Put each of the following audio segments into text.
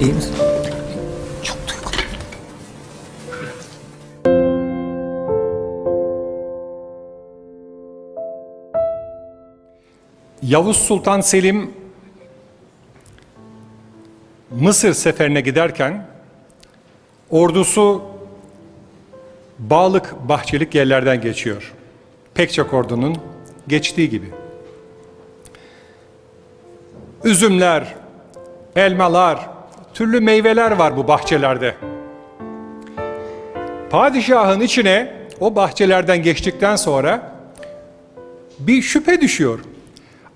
İyi misin? Çok duygulu. Yavuz Sultan Selim Mısır seferine giderken ordusu bağlık bahçelik yerlerden geçiyor. Pek çok ordunun geçtiği gibi. Üzümler, elmalar, türlü meyveler var bu bahçelerde. Padişahın içine o bahçelerden geçtikten sonra bir şüphe düşüyor.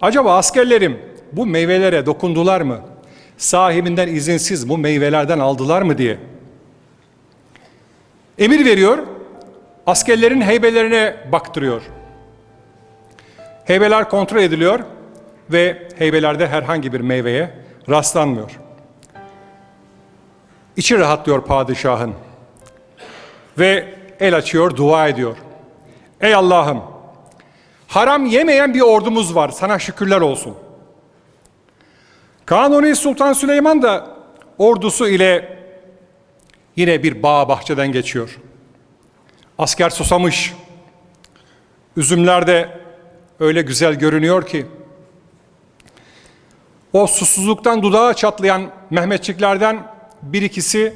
Acaba askerlerim bu meyvelere dokundular mı? Sahibinden izinsiz bu meyvelerden aldılar mı diye. Emir veriyor, askerlerin heybelerine baktırıyor. Heybeler kontrol ediliyor ve heybelerde herhangi bir meyveye rastlanmıyor. İçi rahatlıyor padişahın ve el açıyor, dua ediyor. Ey Allah'ım, haram yemeyen bir ordumuz var, sana şükürler olsun. Kanuni Sultan Süleyman da ordusu ile yine bir bağ bahçeden geçiyor. Asker susamış. Üzümler de öyle güzel görünüyor ki o susuzluktan dudağı çatlayan Mehmetçiklerden bir ikisi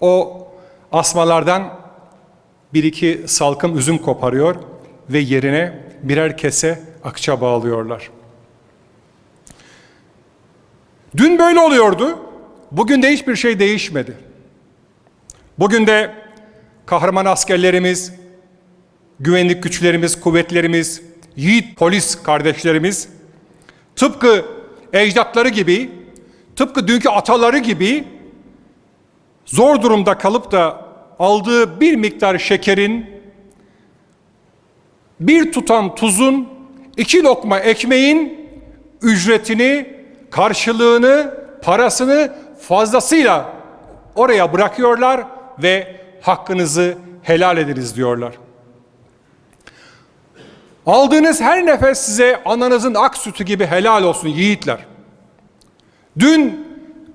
o asmalardan bir iki salkım üzüm koparıyor ve yerine birer kese akça bağlıyorlar. Dün böyle oluyordu. Bugün de hiçbir şey değişmedi. Bugün de kahraman askerlerimiz, güvenlik güçlerimiz, kuvvetlerimiz, yiğit polis kardeşlerimiz tıpkı ecdatları gibi, tıpkı dünkü ataları gibi zor durumda kalıp da aldığı bir miktar şekerin, bir tutam tuzun, iki lokma ekmeğin ücretini, karşılığını, parasını fazlasıyla oraya bırakıyorlar ve hakkınızı helal ediniz diyorlar. Aldığınız her nefes size ananızın ak sütü gibi helal olsun yiğitler. Dün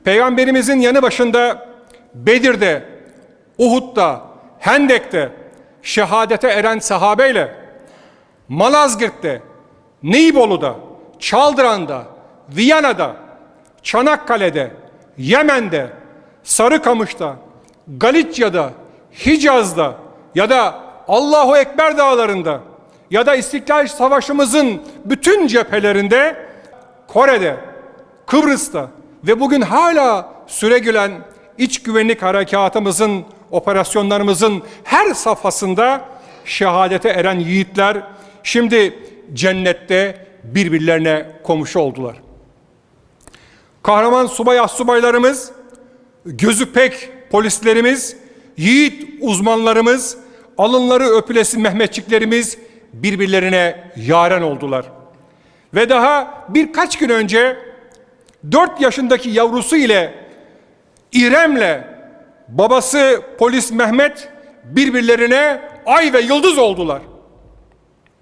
Peygamberimizin yanı başında Bedir'de, Uhud'da, Hendek'te şehadete eren sahabeyle Malazgirt'te, Neybolu'da, Çaldıran'da, Viyana'da, Çanakkale'de, Yemen'de, Sarıkamış'ta, Galicia'da, Hicaz'da ya da Allahu Ekber dağlarında ya da İstiklal Savaşımızın bütün cephelerinde Kore'de, Kıbrıs'ta ve bugün hala süregülen iç güvenlik harekatımızın, operasyonlarımızın her safhasında şehadete eren yiğitler şimdi cennette birbirlerine komşu oldular. Kahraman subay astsubaylarımız, gözü pek polislerimiz, yiğit uzmanlarımız, alınları öpülesi Mehmetçiklerimiz birbirlerine yaren oldular. Ve daha birkaç gün önce 4 yaşındaki yavrusu ile İrem'le babası polis Mehmet birbirlerine ay ve yıldız oldular.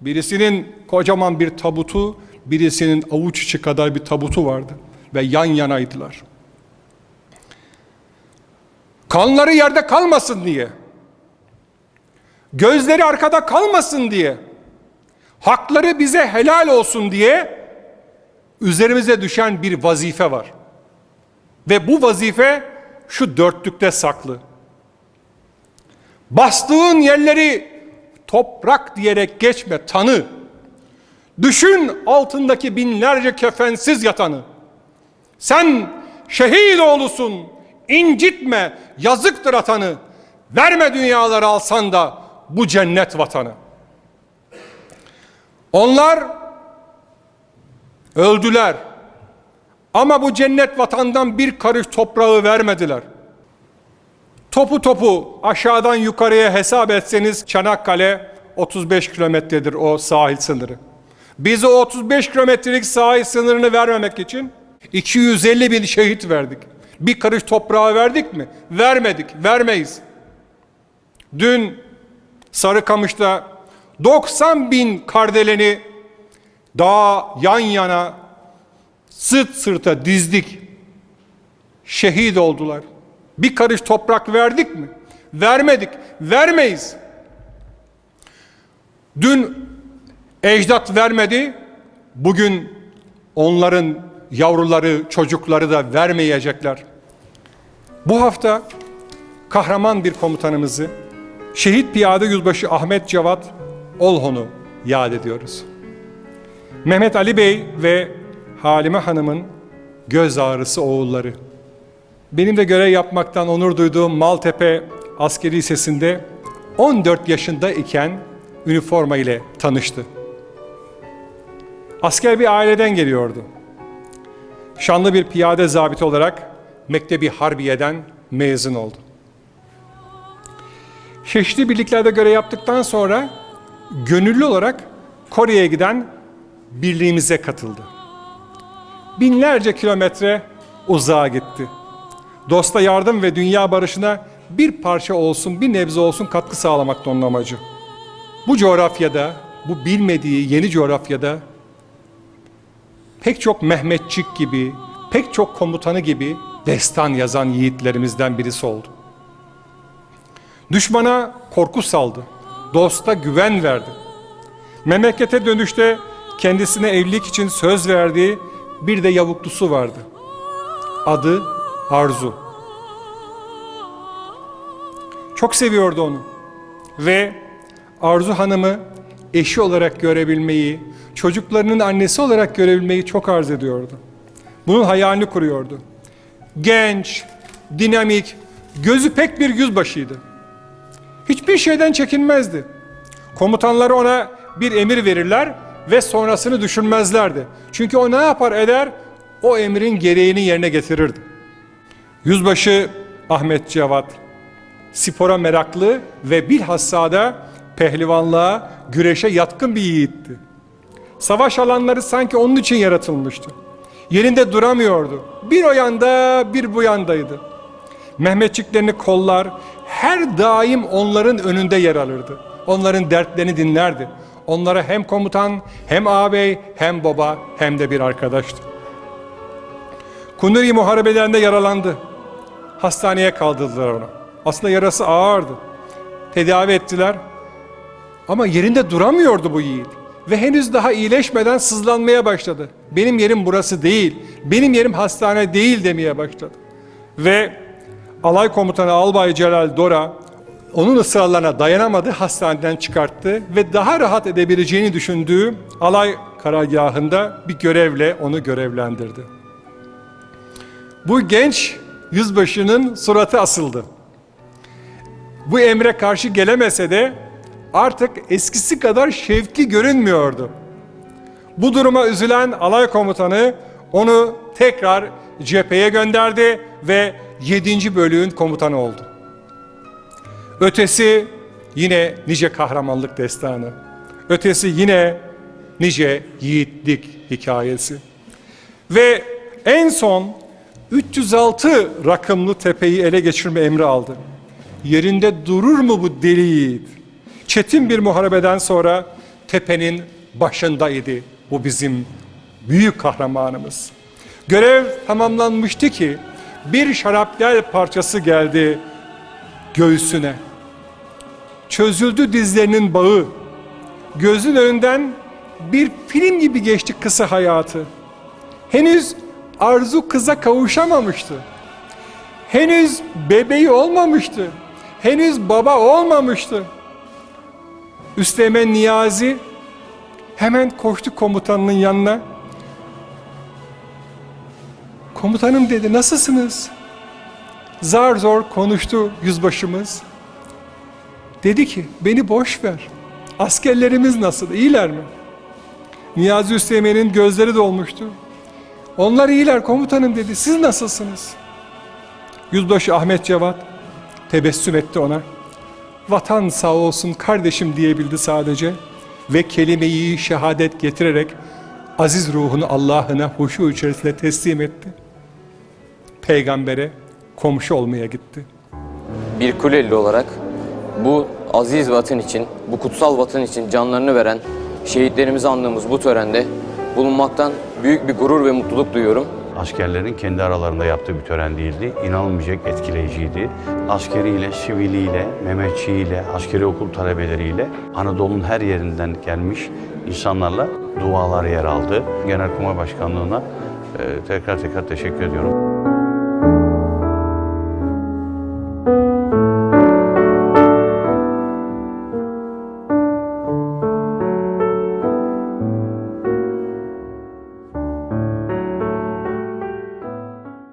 Birisinin kocaman bir tabutu, birisinin avuç içi kadar bir tabutu vardı ve yan yanaydılar. Kanları yerde kalmasın diye, gözleri arkada kalmasın diye, hakları bize helal olsun diye üzerimize düşen bir vazife var. Ve bu vazife şu dörtlükte saklı. Bastığın yerleri toprak diyerek geçme tanı. Düşün altındaki binlerce kefensiz yatanı. Sen şehit oğlusun, incitme, yazıktır atanı. Verme dünyaları alsan da bu cennet vatanı. Onlar öldüler. Ama bu cennet vatandan bir karış toprağı vermediler. Topu topu aşağıdan yukarıya hesap etseniz Çanakkale 35 kilometredir o sahil sınırı. Biz o 35 kilometrelik sahil sınırını vermemek için 250 bin şehit verdik. Bir karış toprağı verdik mi? Vermedik, vermeyiz. Dün Sarıkamış'ta 90 bin kardeleni daha yan yana sırt sırta dizdik. Şehit oldular. Bir karış toprak verdik mi? Vermedik, vermeyiz. Dün ecdat vermedi, bugün onların yavruları, çocukları da vermeyecekler. Bu hafta kahraman bir komutanımızı, şehit piyade yüzbaşı Ahmet Cevat Olhon'u yad ediyoruz. Mehmet Ali Bey ve Halime Hanım'ın göz ağrısı oğulları. Benim de görev yapmaktan onur duyduğum Maltepe Askeri Lisesi'nde 14 yaşında iken üniforma ile tanıştı. Asker bir aileden geliyordu. Şanlı bir piyade zabiti olarak Mektebi Harbiye'den mezun oldu. Çeşitli birliklerde görev yaptıktan sonra gönüllü olarak Kore'ye giden birliğimize katıldı. Binlerce kilometre uzağa gitti. Dosta yardım ve dünya barışına bir parça olsun, bir nebze olsun katkı sağlamakta onun amacı. Bu coğrafyada, bu bilmediği yeni coğrafyada pek çok Mehmetçik gibi, pek çok komutanı gibi destan yazan yiğitlerimizden birisi oldu. Düşmana korku saldı, dosta güven verdi. Memlekete dönüşte kendisine evlilik için söz verdiği bir de yavuklusu vardı. Adı Arzu. Çok seviyordu onu. Ve Arzu Hanım'ı eşi olarak görebilmeyi, çocuklarının annesi olarak görebilmeyi çok arz ediyordu. Bunun hayalini kuruyordu. Genç, dinamik, gözü pek bir yüzbaşıydı. Hiçbir şeyden çekinmezdi. Komutanları ona bir emir verirler ve sonrasını düşünmezlerdi. Çünkü o ne yapar eder? O emrin gereğini yerine getirirdi. Yüzbaşı Ahmet Cevat, spora meraklı ve bilhassa da pehlivanlığa, güreşe yatkın bir yiğitti. Savaş alanları sanki onun için yaratılmıştı. Yerinde duramıyordu. Bir o yanda bir bu yandaydı. Mehmetçiklerini kollar, her daim onların önünde yer alırdı. Onların dertlerini dinlerdi. Onlara hem komutan, hem ağabey, hem baba, hem de bir arkadaştı. Kunuri muharebelerinde yaralandı. Hastaneye kaldırdılar onu. Aslında yarası ağırdı. Tedavi ettiler. Ama yerinde duramıyordu bu yiğit. Ve henüz daha iyileşmeden sızlanmaya başladı. Benim yerim burası değil. Benim yerim hastane değil demeye başladı. Ve alay komutanı Albay Celal Dora onun ısrarlarına dayanamadı, hastaneden çıkarttı ve daha rahat edebileceğini düşündüğü alay karargahında bir görevle onu görevlendirdi. Bu genç yüzbaşının suratı asıldı. Bu emre karşı gelemese de artık eskisi kadar şevki görünmüyordu. Bu duruma üzülen alay komutanı onu tekrar cepheye gönderdi ve 7. bölüğün komutanı oldu. Ötesi yine nice kahramanlık destanı. Ötesi yine nice yiğitlik hikayesi. Ve en son 306 rakımlı tepeyi ele geçirme emri aldı. Yerinde durur mu bu deli yiğit? Çetin bir muharebeden sonra tepenin başındaydı bu bizim büyük kahramanımız. Görev tamamlanmıştı ki bir şarapnel parçası geldi göğsüne. Çözüldü dizlerinin bağı. Gözün önünden bir film gibi geçti kısa hayatı. Henüz arzu kıza kavuşamamıştı. Henüz bebeği olmamıştı. Henüz baba olmamıştı. Üsteğmen Niyazi hemen koştu komutanının yanına. Komutanım dedi nasılsınız? Zar zor konuştu yüzbaşımız. Dedi ki beni boş ver. Askerlerimiz nasıl? İyiler mi? Niyazi Üsteğmen'in gözleri dolmuştu. Onlar iyiler komutanım dedi. Siz nasılsınız? Yüzbaşı Ahmet Cevat tebessüm etti ona. Vatan sağ olsun kardeşim diyebildi sadece. Ve kelimeyi şehadet getirerek aziz ruhunu Allah'ına huşu içerisinde teslim etti. Peygambere komşu olmaya gitti. bir Kuleli olarak bu aziz vatan için, bu kutsal vatan için canlarını veren şehitlerimizi andığımız bu törende bulunmaktan büyük bir gurur ve mutluluk duyuyorum. Askerlerin kendi aralarında yaptığı bir tören değildi. İnanılmayacak etkileyiciydi. Askeriyle, siviliyle, Mehmetçiğiyle, askeri okul talebeleriyle Anadolu'nun her yerinden gelmiş insanlarla dualar yer aldı. Genelkurmay Başkanlığı'na e, tekrar tekrar teşekkür ediyorum.